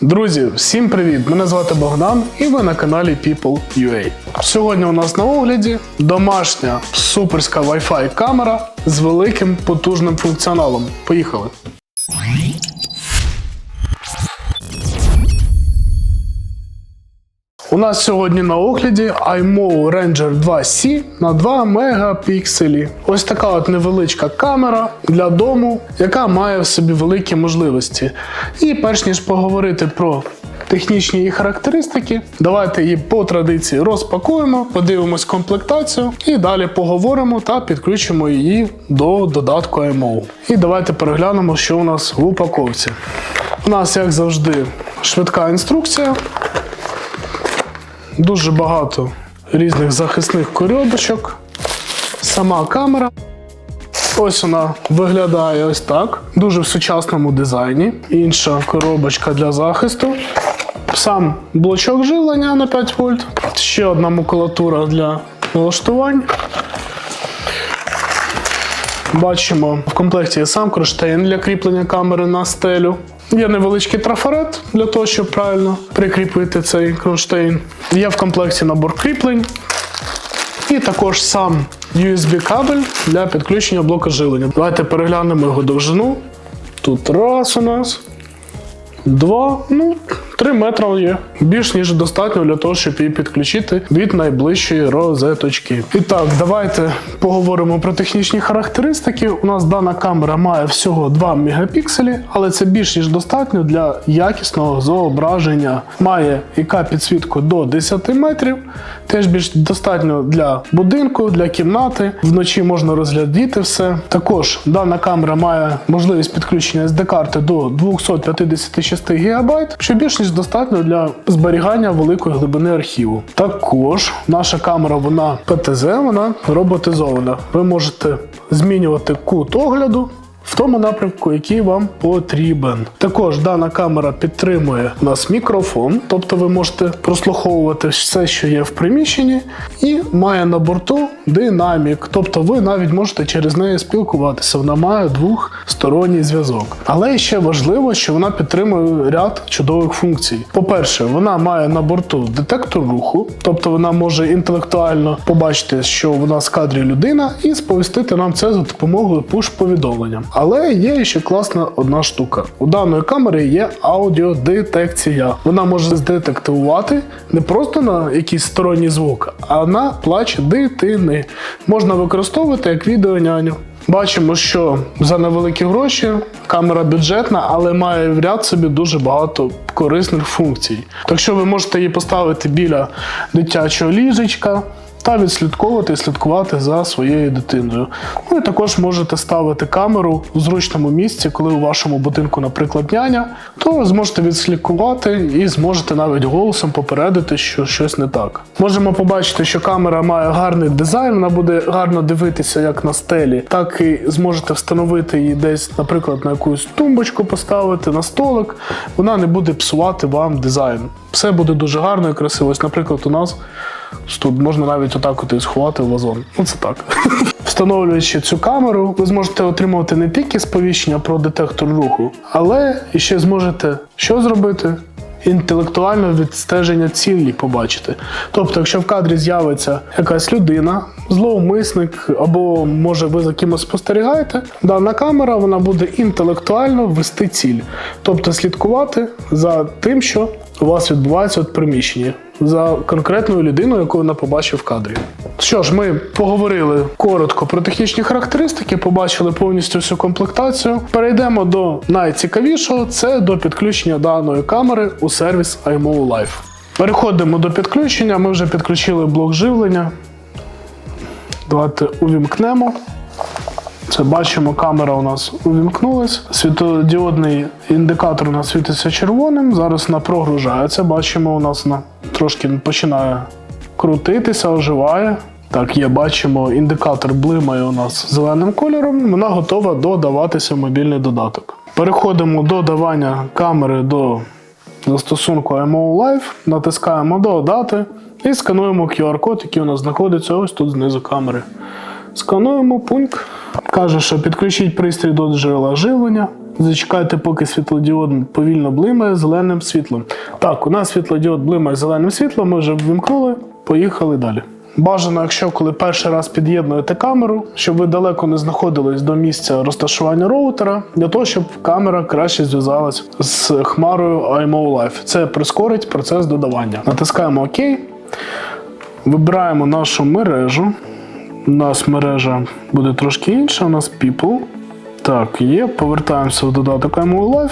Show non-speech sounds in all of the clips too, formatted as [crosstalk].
Друзі, всім привіт! Мене звати Богдан і ви на каналі People.ua. Сьогодні у нас на огляді домашня суперська Wi-Fi камера з великим потужним функціоналом. Поїхали! У нас сьогодні на огляді iMO Ranger 2C на 2 мегапікселі. Ось така от невеличка камера для дому, яка має в собі великі можливості. І перш ніж поговорити про технічні її характеристики, давайте її по традиції розпакуємо, подивимось комплектацію і далі поговоримо та підключимо її до додатку iMO. І давайте переглянемо, що у нас в упаковці. У нас, як завжди, швидка інструкція. Дуже багато різних захисних коробочок. Сама камера. Ось вона виглядає ось так. Дуже в сучасному дизайні. Інша коробочка для захисту. Сам блочок живлення на 5 вольт. Ще одна макулатура для налаштувань. Бачимо, в комплекті сам кронштейн для кріплення камери на стелю. Є невеличкий трафарет для того, щоб правильно прикріпити цей кронштейн. Є в комплекті набор кріплень. І також сам USB-кабель для підключення блока живлення. Давайте переглянемо його довжину. Тут раз у нас, два, ну, три метри є. Більш ніж достатньо для того, щоб її підключити від найближчої розеточки. І так, давайте поговоримо про технічні характеристики. У нас дана камера має всього 2 мегапікселі, але це більш ніж достатньо для якісного зображення. Має ік підсвітку до 10 метрів, теж більш достатньо для будинку, для кімнати. Вночі можна розглядіти все. Також дана камера має можливість підключення SD-карти до 256 ГБ, що більш ніж достатньо для зберігання великої глибини архіву. Також наша камера, вона ПТЗ, вона роботизована. Ви можете змінювати кут огляду. В тому напрямку, який вам потрібен. Також дана камера підтримує у нас мікрофон, тобто ви можете прослуховувати все, що є в приміщенні, і має на борту динамік, тобто ви навіть можете через неї спілкуватися. Вона має двохсторонній зв'язок. Але ще важливо, що вона підтримує ряд чудових функцій. По-перше, вона має на борту детектор руху, тобто вона може інтелектуально побачити, що в нас в кадрі людина, і сповістити нам це за допомогою пуш-повідомлення. Але є ще класна одна штука. У даної камери є аудіодетекція. Вона може здетектувати не просто на якийсь сторонній звук, а на плач дитини. Можна використовувати як відеоняню. Бачимо, що за невеликі гроші камера бюджетна, але має в ряд собі дуже багато корисних функцій. Так що ви можете її поставити біля дитячого ліжечка та відслідковувати і слідкувати за своєю дитиною. Ну також можете ставити камеру в зручному місці, коли у вашому будинку, наприклад, няня, то зможете відслідкувати і зможете навіть голосом попередити, що щось не так. Можемо побачити, що камера має гарний дизайн, вона буде гарно дивитися як на стелі, так і зможете встановити її десь, наприклад, на якусь тумбочку поставити, на столик. Вона не буде псувати вам дизайн. Все буде дуже гарно і красиво. Ось, наприклад, у нас тут можна навіть отак от і сховати в вазон. Ну це так. [laughs] Встановлюючи цю камеру, ви зможете отримувати не тільки сповіщення про детектор руху, але і ще зможете що зробити? Інтелектуальне відстеження цілі побачити. Тобто, якщо в кадрі з'явиться якась людина, зловмисник, або може ви за кимось спостерігаєте, дана камера вона буде інтелектуально вести ціль, тобто слідкувати за тим, що у вас відбувається в приміщенні, за конкретною людиною, яку вона побачив в кадрі. Що ж, ми поговорили коротко про технічні характеристики, побачили повністю всю комплектацію. Перейдемо до найцікавішого це до підключення даної камери у сервіс iMO Live. Переходимо до підключення. Ми вже підключили блок живлення. Давайте увімкнемо. Це бачимо, камера у нас увімкнулась. Світодіодний індикатор у нас світиться червоним. Зараз вона прогружається. Бачимо, у нас вона трошки починає крутитися, оживає. Так, є, бачимо, індикатор блимає у нас зеленим кольором. Вона готова додаватися в мобільний додаток. Переходимо до додавання камери до застосунку IMO Live, натискаємо Додати і скануємо QR-код, який у нас знаходиться ось тут знизу камери. Скануємо пункт. Каже, що підключіть пристрій до джерела живлення. Зачекайте, поки світлодіод повільно блимає зеленим світлом. Так, у нас світлодіод блимає зеленим світлом, ми вже ввімкнули, поїхали далі. Бажано, якщо коли перший раз під'єднуєте камеру, щоб ви далеко не знаходились до місця розташування роутера, для того, щоб камера краще зв'язалась з хмарою IMO Live. Це прискорить процес додавання. Натискаємо ОК, вибираємо нашу мережу. У нас мережа буде трошки інша, у нас People. Так, є. Повертаємося в додаток Live.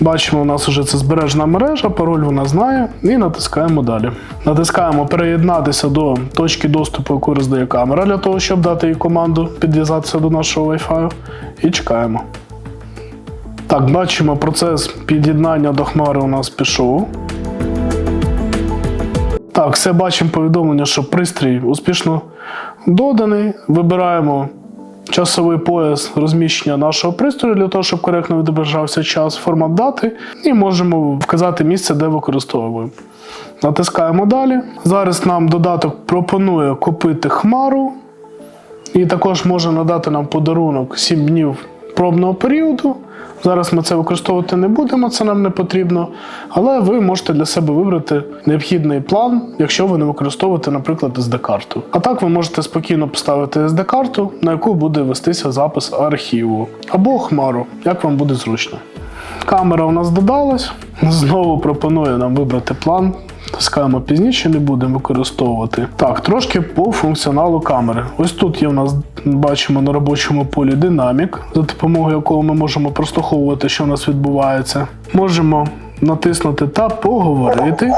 Бачимо, у нас вже це збережена мережа, пароль вона знає, і натискаємо далі. Натискаємо переєднатися до точки доступу, яку роздає камера, для того, щоб дати їй команду підв'язатися до нашого Wi-Fi. І чекаємо. Так, бачимо, процес під'єднання до хмари у нас пішов. Так, все бачимо повідомлення, що пристрій успішно доданий. Вибираємо часовий пояс розміщення нашого пристрою для того, щоб коректно відображався час, формат дати, і можемо вказати місце, де використовуємо. Натискаємо далі. Зараз нам додаток пропонує купити хмару, і також може надати нам подарунок 7 днів пробного періоду. Зараз ми це використовувати не будемо, це нам не потрібно. Але ви можете для себе вибрати необхідний план, якщо ви не використовуєте, наприклад, SD-карту. А так ви можете спокійно поставити SD-карту, на яку буде вестися запис архіву або хмару, як вам буде зручно. Камера у нас додалась. Знову пропонує нам вибрати план. Тискаємо пізніше, не будемо використовувати. Так, трошки по функціоналу камери. Ось тут є у нас, бачимо на робочому полі динамік, за допомогою якого ми можемо прослуховувати, що у нас відбувається. Можемо натиснути та поговорити.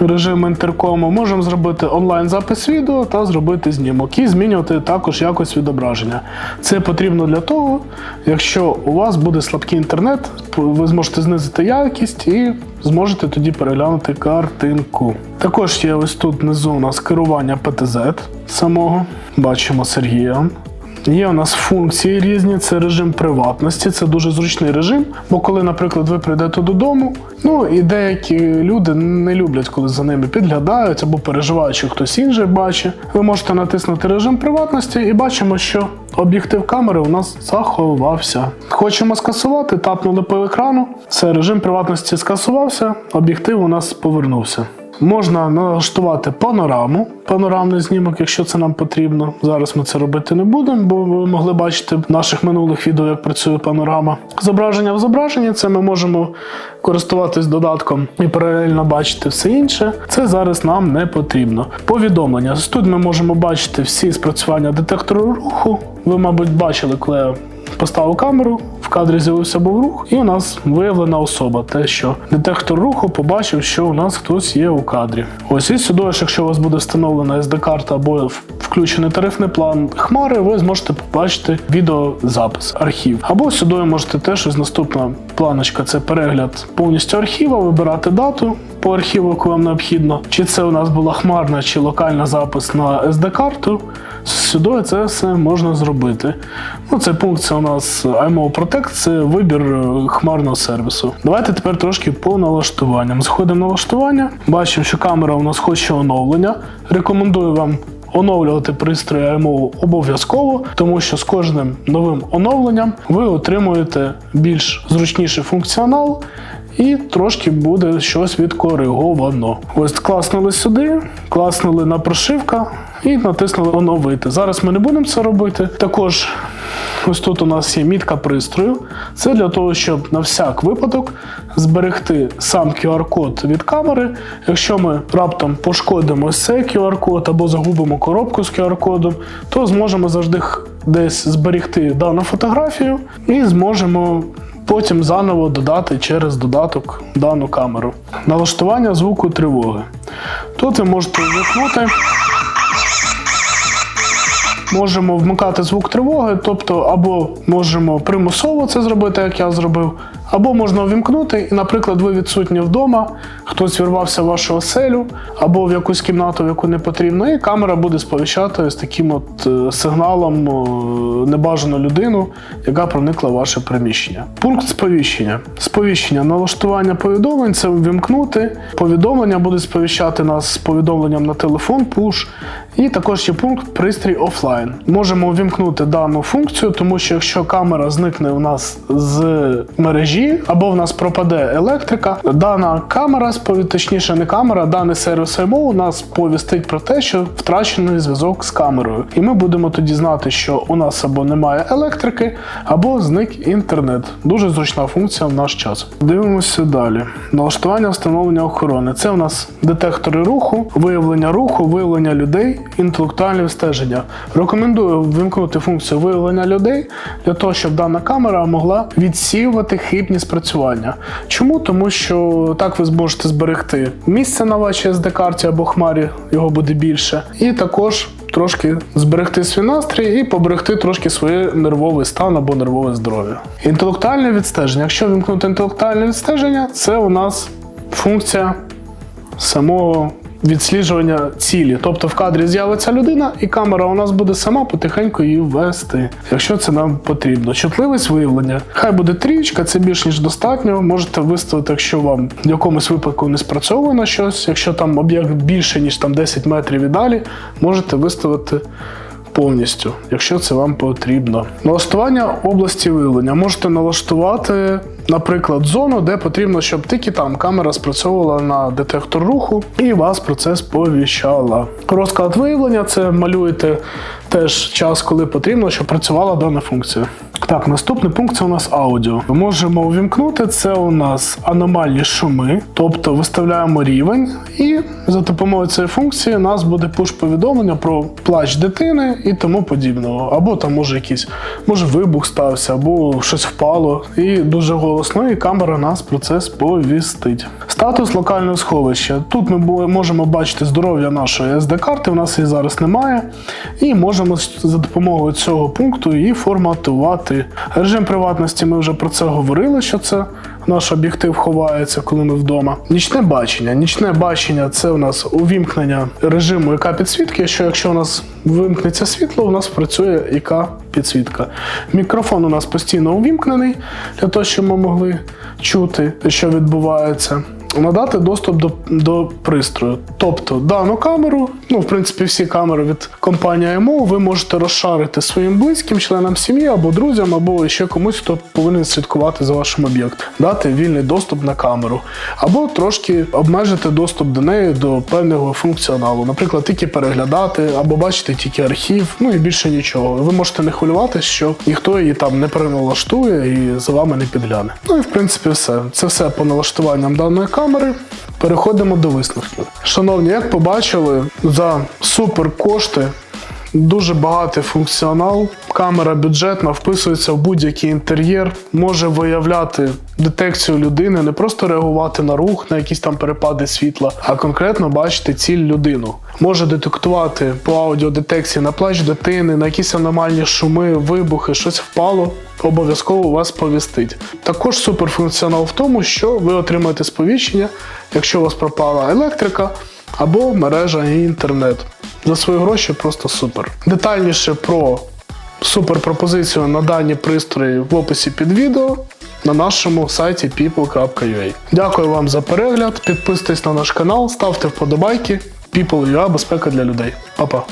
Режим інтеркому можемо зробити онлайн запис відео та зробити знімок і змінювати також якість відображення. Це потрібно для того, якщо у вас буде слабкий інтернет, ви зможете знизити якість і зможете тоді переглянути картинку. Також є ось тут внизу у нас керування PTZ самого. Бачимо Сергія. Є у нас функції різні, це режим приватності, це дуже зручний режим. Бо коли, наприклад, ви прийдете додому, ну і деякі люди не люблять, коли за ними підглядають або переживають, що хтось інший бачить. Ви можете натиснути режим приватності і бачимо, що об'єктив камери у нас заховався. Хочемо скасувати, тапнули по екрану. Все, режим приватності скасувався, об'єктив у нас повернувся. Можна налаштувати панораму, панорамний знімок, якщо це нам потрібно. Зараз ми це робити не будемо, бо ви могли бачити в наших минулих відео, як працює панорама. Зображення в зображенні це ми можемо користуватись додатком і паралельно бачити все інше. Це зараз нам не потрібно. Повідомлення. Тут ми можемо бачити всі спрацювання детектору руху. Ви, мабуть, бачили, коли поставив камеру, в кадрі з'явився був рух, і у нас виявлена особа. Те, що детектор руху побачив, що у нас хтось є у кадрі. Ось і сюди, якщо у вас буде встановлена SD-карта або включений тарифний план хмари, ви зможете побачити відеозапис, архів. Або сюди можете теж із наступна планочка це перегляд повністю архіва, вибирати дату. По архіву, яку вам необхідно, чи це у нас була хмарна чи локальна запис на SD-карту. Сюди це все можна зробити. Ну, це пункт це у нас IMO Protect, це вибір е, хмарного сервісу. Давайте тепер трошки по налаштуванням. Заходимо в налаштування, бачимо, що камера у нас хоче оновлення. Рекомендую вам. Оновлювати пристрої IMO обов'язково, тому що з кожним новим оновленням ви отримуєте більш зручніший функціонал і трошки буде щось відкориговано. Ось класнули сюди, класнули на прошивка і натиснули оновити. Зараз ми не будемо це робити. Також ось тут у нас є мітка пристрою. Це для того, щоб на всяк випадок зберегти сам QR-код від камери. Якщо ми раптом пошкодимо ось цей QR-код або загубимо коробку з QR-кодом, то зможемо завжди десь зберегти дану фотографію і зможемо потім заново додати через додаток дану камеру. Налаштування звуку тривоги. Тут ви можете вмикнути. Можемо вмикати звук тривоги, тобто або можемо примусово це зробити, як я зробив, Або можна увімкнути, і, наприклад, ви відсутні вдома, хтось вірвався в вашу оселю, або в якусь кімнату, в яку не потрібно, і камера буде сповіщати з таким от е, сигналом е, небажану людину, яка проникла в ваше приміщення. Пункт сповіщення. Сповіщення, налаштування повідомлень це увімкнути. Повідомлення буде сповіщати нас з повідомленням на телефон, пуш. І також є пункт пристрій офлайн. Можемо увімкнути дану функцію, тому що якщо камера зникне у нас з мережі або в нас пропаде електрика, дана камера, спові- точніше не камера, даний сервіс IMO у нас повістить про те, що втрачений зв'язок з камерою. І ми будемо тоді знати, що у нас або немає електрики, або зник інтернет. Дуже зручна функція в наш час. Дивимося далі. Налаштування встановлення охорони. Це у нас детектори руху, виявлення руху, виявлення людей, інтелектуальне стеження. Рекомендую вимкнути функцію виявлення людей для того, щоб дана камера могла відсіювати хибні спрацювання. Чому? Тому що так ви зможете зберегти місце на вашій SD-карті або хмарі, його буде більше, і також трошки зберегти свій настрій і поберегти трошки своє нервовий стан або нервове здоров'я. Інтелектуальне відстеження. Якщо вимкнути інтелектуальне відстеження, це у нас функція самого відсліджування цілі. Тобто в кадрі з'явиться людина, і камера у нас буде сама потихеньку її ввести, якщо це нам потрібно. Чутливість виявлення. Хай буде трічка, це більш ніж достатньо. Можете виставити, якщо вам в якомусь випадку не спрацьовує на щось. Якщо там об'єкт більше ніж там 10 метрів і далі, можете виставити. Повністю, якщо це вам потрібно. Налаштування області виявлення. Можете налаштувати, наприклад, зону, де потрібно, щоб тільки там камера спрацьовувала на детектор руху і вас про це сповіщала. Розклад виявлення це малюєте теж час, коли потрібно, щоб працювала дана функція. Так, наступний пункт це у нас аудіо. Ми можемо увімкнути це у нас аномальні шуми, тобто виставляємо рівень, і за допомогою цієї функції у нас буде пуш-повідомлення про плач дитини і тому подібного. Або там може якийсь, може вибух стався, або щось впало, і дуже голосно, і камера нас про це сповістить. Статус локального сховища. Тут ми можемо бачити здоров'я нашої SD-карти, у нас її зараз немає. І можемо за допомогою цього пункту її форматувати. Режим приватності ми вже про це говорили, що це наш об'єктив ховається, коли ми вдома. Нічне бачення. Нічне бачення це у нас увімкнення режиму яка підсвітки. Що якщо у нас вимкнеться світло, у нас працює яка підсвітка. Мікрофон у нас постійно увімкнений для того, щоб ми могли чути, що відбувається. Надати доступ до, до пристрою. Тобто дану камеру, ну в принципі, всі камери від компанії IMO ви можете розшарити своїм близьким, членам сім'ї або друзям, або ще комусь, хто повинен слідкувати за вашим об'єктом, дати вільний доступ на камеру, або трошки обмежити доступ до неї до певного функціоналу. Наприклад, тільки переглядати, або бачити тільки архів, ну і більше нічого. Ви можете не хвилюватися, що ніхто її там не переналаштує і за вами не підгляне. Ну і в принципі все. Це все по налаштуванням даної камери. Переходимо до висновків. Шановні, як побачили, за супер кошти. Дуже багатий функціонал, камера бюджетна, вписується в будь-який інтер'єр, може виявляти детекцію людини, не просто реагувати на рух, на якісь там перепади світла, а конкретно бачити ціль людину. Може детектувати по аудіодетекції на плач дитини, на якісь аномальні шуми, вибухи, щось впало. Обов'язково вас повістить. Також суперфункціонал в тому, що ви отримаєте сповіщення, якщо у вас пропала електрика або мережа і інтернет. За свої гроші просто супер. Детальніше про супер пропозицію на дані пристрої в описі під відео на нашому сайті people.ua. Дякую вам за перегляд. Підписуйтесь на наш канал, ставте вподобайки. People.ua – безпека для людей. Па-па.